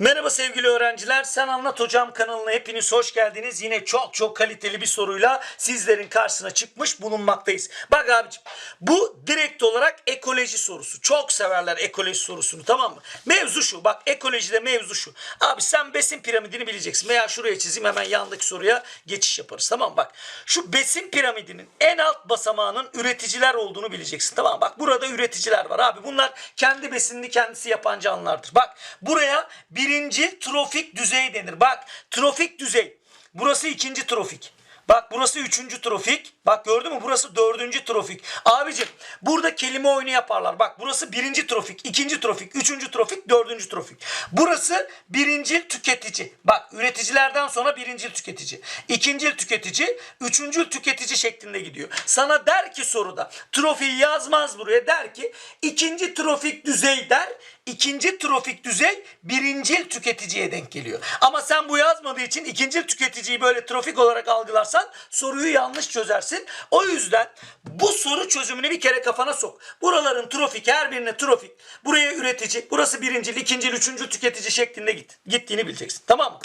Merhaba sevgili öğrenciler. Sen Anlat Hocam kanalına hepiniz hoş geldiniz. Yine çok çok kaliteli bir soruyla sizlerin karşısına çıkmış bulunmaktayız. Bak abicim bu direkt olarak ekoloji sorusu. Çok severler ekoloji sorusunu tamam mı? Mevzu şu bak ekolojide mevzu şu. Abi sen besin piramidini bileceksin. Veya şuraya çizeyim hemen yandaki soruya geçiş yaparız. Tamam? Bak şu besin piramidinin en alt basamağının üreticiler olduğunu bileceksin. Tamam? Bak burada üreticiler var abi. Bunlar kendi besinini kendisi yapan canlılardır. Bak buraya birinci trofik düzey denir. Bak trofik düzey. Burası ikinci trofik. Bak burası üçüncü trofik. Bak gördün mü? Burası dördüncü trofik. Abicim burada kelime oyunu yaparlar. Bak burası birinci trofik, ikinci trofik, üçüncü trofik, dördüncü trofik. Burası birinci tüketici. Bak üreticilerden sonra birinci tüketici. ikinci tüketici, üçüncü tüketici şeklinde gidiyor. Sana der ki soruda trofiyi yazmaz buraya der ki ikinci trofik düzey der. İkinci trofik düzey birincil tüketiciye denk geliyor. Ama sen bu yazmadığı için ikincil tüketiciyi böyle trofik olarak algılarsan soruyu yanlış çözersin. O yüzden bu soru çözümünü bir kere kafana sok. Buraların trofik her birine trofik. Buraya üretici. Burası birincil, ikincil, üçüncül tüketici şeklinde git. Gittiğini bileceksin. Tamam mı?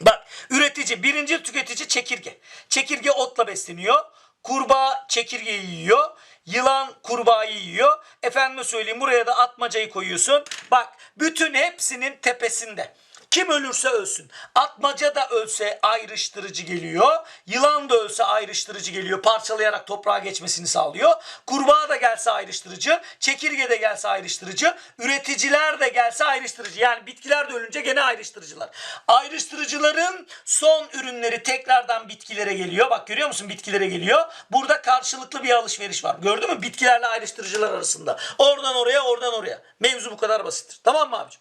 Bak üretici, birinci tüketici çekirge. Çekirge otla besleniyor. Kurbağa çekirgeyi yiyor. Yılan kurbağayı yiyor. Efendime söyleyeyim buraya da atmacayı koyuyorsun. Bak bütün hepsinin tepesinde. Kim ölürse ölsün. Atmaca da ölse ayrıştırıcı geliyor. Yılan da ölse ayrıştırıcı geliyor. Parçalayarak toprağa geçmesini sağlıyor. Kurbağa da gelse ayrıştırıcı. Çekirge de gelse ayrıştırıcı. Üreticiler de gelse ayrıştırıcı. Yani bitkiler de ölünce gene ayrıştırıcılar. Ayrıştırıcıların son ürünleri tekrardan bitkilere geliyor. Bak görüyor musun bitkilere geliyor. Burada karşılıklı bir alışveriş var. Gördün mü? Bitkilerle ayrıştırıcılar arasında. Oradan oraya oradan oraya. Mevzu bu kadar basittir. Tamam mı abicim?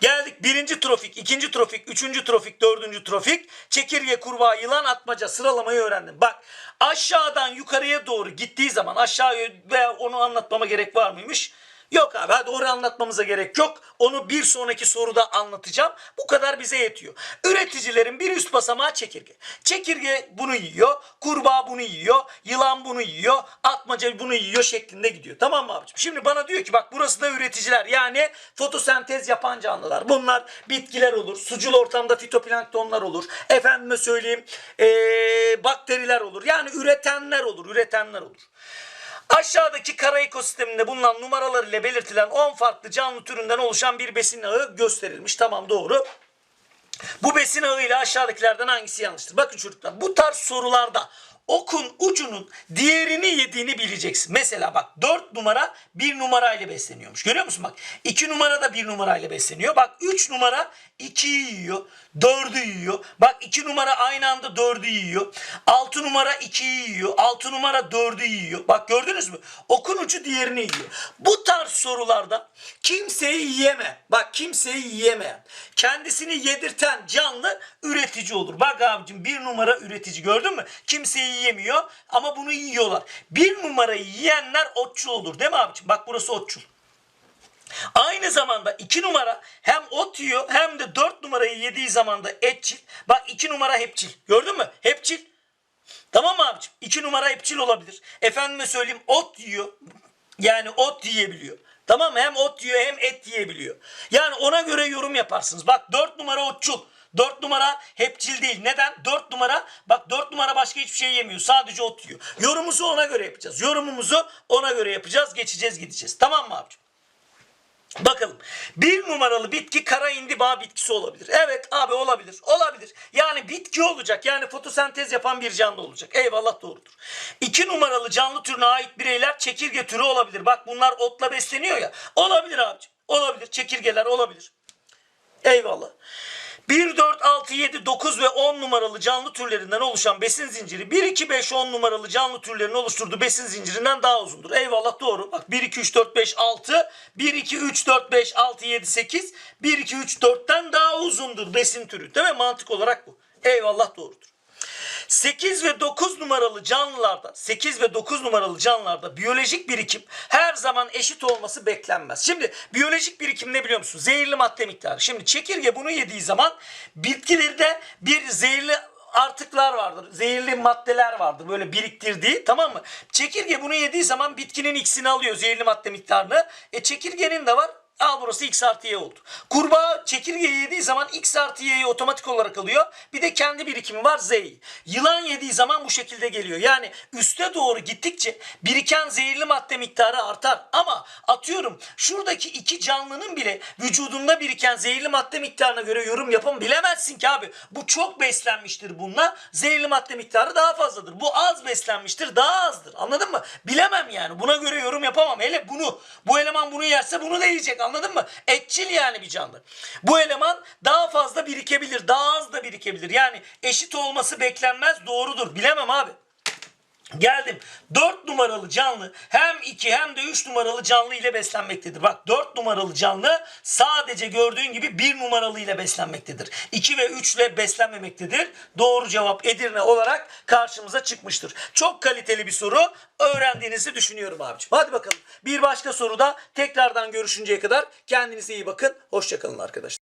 Geldik birinci trofik, ikinci trofik, üçüncü trofik, dördüncü trofik. Çekirge, kurbağa, yılan, atmaca sıralamayı öğrendim. Bak aşağıdan yukarıya doğru gittiği zaman aşağıya veya onu anlatmama gerek var mıymış? Yok abi hadi orayı anlatmamıza gerek yok. Onu bir sonraki soruda anlatacağım. Bu kadar bize yetiyor. Üreticilerin bir üst basamağı çekirge. Çekirge bunu yiyor. Kurbağa bunu yiyor. Yılan bunu yiyor. Atmaca bunu yiyor şeklinde gidiyor. Tamam mı abicim? Şimdi bana diyor ki bak burası da üreticiler. Yani fotosentez yapan canlılar. Bunlar bitkiler olur. Sucul ortamda fitoplanktonlar olur. Efendime söyleyeyim ee, bakteriler olur. Yani üretenler olur. Üretenler olur. Aşağıdaki kara ekosisteminde bulunan numaralar ile belirtilen 10 farklı canlı türünden oluşan bir besin ağı gösterilmiş. Tamam doğru. Bu besin ağıyla aşağıdakilerden hangisi yanlıştır? Bakın çocuklar bu tarz sorularda okun ucunun diğerini yediğini bileceksin. Mesela bak 4 numara 1 numarayla besleniyormuş. Görüyor musun bak? 2 numara da 1 numarayla besleniyor. Bak 3 numara 2'yi yiyor. 4'ü yiyor. Bak 2 numara aynı anda 4'ü yiyor. 6 numara 2'yi yiyor. 6 numara 4'ü yiyor. Bak gördünüz mü? Okun ucu diğerini yiyor. Bu tarz sorularda kimseyi yiyeme. Bak kimseyi yiyemeyen. Kendisini yedirten canlı üretici olur. Bak abicim bir numara üretici gördün mü? Kimseyi yiyemiyor ama bunu yiyorlar. Bir numarayı yiyenler otçul olur değil mi abicim? Bak burası otçul. Aynı zamanda 2 numara hem ot yiyor hem de 4 numarayı yediği zaman da etçil. Bak 2 numara hepçil. Gördün mü? Hepçil. Tamam mı abicim? 2 numara hepçil olabilir. Efendime söyleyeyim ot yiyor. Yani ot yiyebiliyor. Tamam mı? Hem ot yiyor hem et yiyebiliyor. Yani ona göre yorum yaparsınız. Bak 4 numara otçul. 4 numara hepçil değil. Neden? 4 numara bak 4 numara başka hiçbir şey yemiyor. Sadece ot yiyor. Yorumumuzu ona göre yapacağız. Yorumumuzu ona göre yapacağız. Geçeceğiz gideceğiz. Tamam mı abicim? Bakalım. Bir numaralı bitki kara indiba bitkisi olabilir. Evet abi olabilir. Olabilir. Yani bitki olacak. Yani fotosentez yapan bir canlı olacak. Eyvallah doğrudur. İki numaralı canlı türüne ait bireyler çekirge türü olabilir. Bak bunlar otla besleniyor ya. Olabilir abicim. Olabilir. Çekirgeler olabilir. Eyvallah. 1, 4, 6, 7, 9 ve 10 numaralı canlı türlerinden oluşan besin zinciri 1, 2, 5, 10 numaralı canlı türlerin oluşturduğu besin zincirinden daha uzundur. Eyvallah doğru. Bak 1, 2, 3, 4, 5, 6, 1, 2, 3, 4, 5, 6, 7, 8, 1, 2, 3, 4'ten daha uzundur besin türü. Değil mi? Mantık olarak bu. Eyvallah doğrudur. 8 ve 9 numaralı canlılarda 8 ve 9 numaralı canlılarda biyolojik birikim her zaman eşit olması beklenmez. Şimdi biyolojik birikim ne biliyor musun? Zehirli madde miktarı. Şimdi çekirge bunu yediği zaman bitkilerde bir zehirli artıklar vardır. Zehirli maddeler vardır böyle biriktirdiği tamam mı? Çekirge bunu yediği zaman bitkinin ikisini alıyor zehirli madde miktarını. E çekirgenin de var Al burası x artı y oldu. Kurbağa çekirgeyi yediği zaman x artı y'yi otomatik olarak alıyor. Bir de kendi birikimi var z'yi. Yılan yediği zaman bu şekilde geliyor. Yani üste doğru gittikçe biriken zehirli madde miktarı artar. Ama atıyorum şuradaki iki canlının bile vücudunda biriken zehirli madde miktarına göre yorum yapın bilemezsin ki abi. Bu çok beslenmiştir bununla. Zehirli madde miktarı daha fazladır. Bu az beslenmiştir daha azdır. Anladın mı? Bilemem yani. Buna göre yorum yapamam. Hele bunu. Bu eleman bunu yerse bunu da yiyecek. Anladın mı? Etçil yani bir canlı. Bu eleman daha fazla birikebilir. Daha az da birikebilir. Yani eşit olması beklenmez. Doğrudur. Bilemem abi. Geldim. 4 numaralı canlı hem 2 hem de 3 numaralı canlı ile beslenmektedir. Bak 4 numaralı canlı sadece gördüğün gibi 1 numaralı ile beslenmektedir. 2 ve 3 ile beslenmemektedir. Doğru cevap Edirne olarak karşımıza çıkmıştır. Çok kaliteli bir soru. Öğrendiğinizi düşünüyorum abicim. Hadi bakalım. Bir başka soruda tekrardan görüşünceye kadar kendinize iyi bakın. Hoşçakalın arkadaşlar.